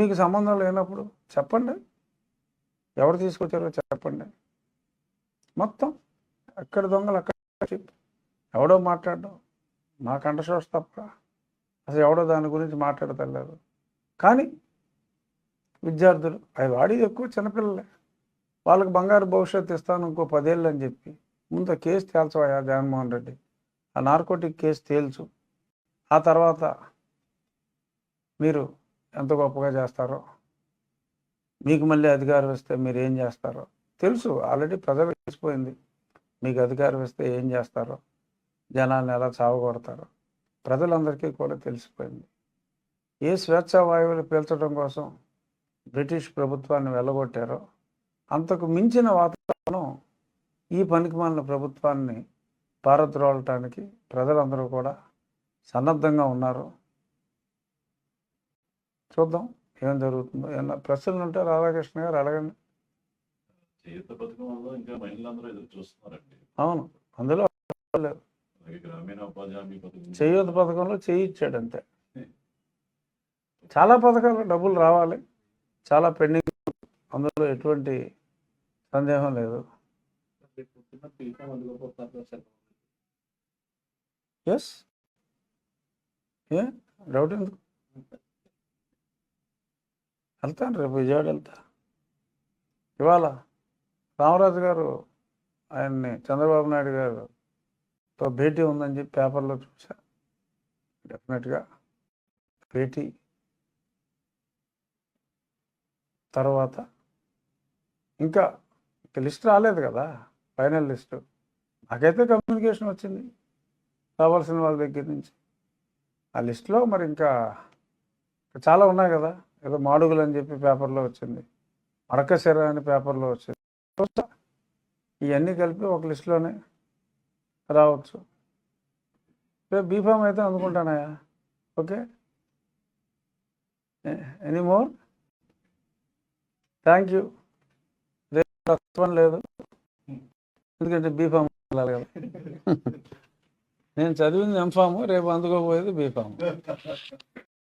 మీకు సంబంధం లేనప్పుడు చెప్పండి. ఎవరు తీసుకొచ్చారో చెప్పండి. మొత్తం ఎక్కడ దొంగలు అక్కడ ఎవడో మాట్లాడడం మా కంఠశోష తప్ప అసలు ఎవడో దాని గురించి మాట్లాడతలేదు కానీ విద్యార్థులు అవి వాడేది ఎక్కువ చిన్నపిల్లలే. వాళ్ళకి బంగారు భవిష్యత్తు ఇస్తాను ఇంకో పదేళ్ళు అని చెప్పి ముందు కేసు తేల్చవయ్యా జగన్మోహన్ రెడ్డి? ఆ నార్కోటిక్ కేసు తేల్చు. ఆ తర్వాత మీరు ఎంత గొప్పగా చేస్తారో. మీకు మళ్ళీ అధికారం ఇస్తే మీరు ఏం చేస్తారో. తెలుసు ఆల్రెడీ ప్రజలకు తెలిసిపోయింది. మీకు అధికారం ఇస్తే ఏం చేస్తారో. జనాన్ని ఎలా చావగొడతారో. ప్రజలందరికీ కూడా తెలిసిపోయింది. ఏ స్వేచ్ఛా వాయువులు పీల్చడం కోసం బ్రిటిష్ ప్రభుత్వాన్ని వెళ్ళగొట్టారో అంతకు మించిన వాతావరణం ఈ పనికిమాలిన ప్రభుత్వాన్ని పారద్రోలటానికి ప్రజలందరూ కూడా సన్నద్ధంగా ఉన్నారు. చూద్దాం ఏం జరుగుతుందో. ఏమన్నా ప్రశ్నలు ఉంటే రాధాకృష్ణ గారు అడగండి. చేయుత పథకం వల్ల ఇంకా మహిళలందరూ ఎదురు చూస్తున్నారండి. అవును అందులో లేదు. గ్రామీణ ఉపాధి హామీ పథకం చేయూత పథకంలో చేయి ఇచ్చాడు అంతే. చాలా పథకాలు డబ్బులు రావాలి. చాలా పెండింగ్ అందులో ఎటువంటి సందేహం లేదు. ఎస్ ఏ? డౌట్ ఎందుకు? వెళ్తాను రేపు విజయవాడ వెళ్తా. ఇవాళ రామరాజు గారు ఆయన్ని చంద్రబాబు నాయుడు గారుతో భేటీ ఉందని చెప్పి పేపర్లో చూసా డెఫినెట్గా భేటీ తర్వాత ఇంకా లిస్ట్ రాలేదు కదా ఫైనల్ లిస్టు. నాకైతే కమ్యూనికేషన్ వచ్చింది కావాల్సిన వాళ్ళ దగ్గర నుంచి. ఆ లిస్టులో మరి ఇంకా చాలా ఉన్నాయి కదా. ఏదో మాడుగులు అని చెప్పి పేపర్లో వచ్చింది. మడకశిర అని పేపర్లో వచ్చింది. ఇవన్నీ కలిపి ఒక లిస్టులోనే రావచ్చు. రేపు బీఫామ్ అయితే అందుకుంటానయా okay. Any more? Thank you. రేపు లేదు. ఎందుకంటే బీఫామ్ వెళ్ళాలి కదా. నేను చదివింది ఎంఫాము రేపు అందుకోబోయేది బీఫామ్.